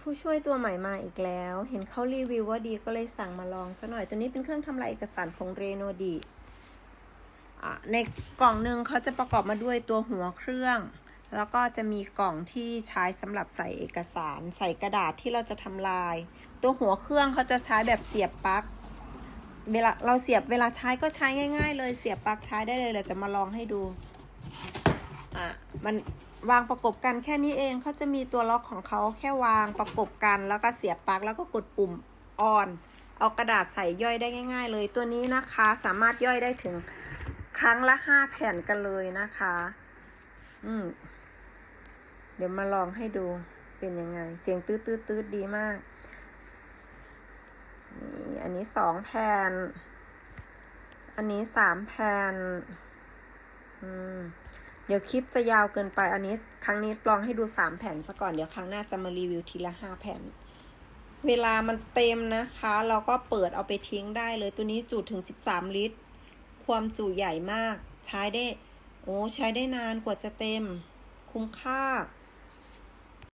ผู้ช่วยตัวใหม่มาอีกแล้ว เห็นเขารีวิวว่าดีก็เลยสั่งมาลองซะหน่อย ตัวนี้เป็นเครื่องทำลายเอกสารของเรโนดีอะในกล่องหนึ่งเขาจะประกอบมาด้วยตัวหัวเครื่อง แล้วก็จะมีกล่องที่ใช้สำหรับใส่เอกสาร ใส่กระดาษที่เราจะทำลาย ตัวหัวเครื่องเขาจะใช้แบบเสียบปลั๊ก เวลาเราเสียบเวลาใช้ก็ใช้ง่าย ๆ เลยเสียบปลั๊กใช้ได้เลยเราจะมาลองให้ดู อะมัน วางประกบกันแค่นี้เองเขาจะมีตัวล็อกของเขาแค่วางประกบกันแล้วก็เสียบปลั๊กแล้วก็กดปุ่มออน เอากระดาษใส่ย่อยได้ง่าย ๆ เลยตัวนี้นะคะสามารถย่อยได้ถึงครั้งละห้าแผ่นกันเลยนะคะ อืมเดี๋ยวมาลองให้ดูเป็นยังไง เสียงตืดตืดตืดดีมาก นี่อันนี้สองแผ่น อันนี้สามแผ่น อืม เดี๋ยวคลิปจะยาวเกินไปอันนี้ ครั้งนี้ลองให้ดูสามแผ่นซะก่อนเดี๋ยวครั้งหน้าจะมารีวิวทีละห้าแผ่น เวลามันเต็มนะคะ เราก็เปิดเอาไปทิ้งได้เลยตัวนี้จุถึงสิบสามลิตร ความจุใหญ่มาก ใช้ได้ โอ้ใช้ได้นานกว่าจะเต็ม คุ้มค่า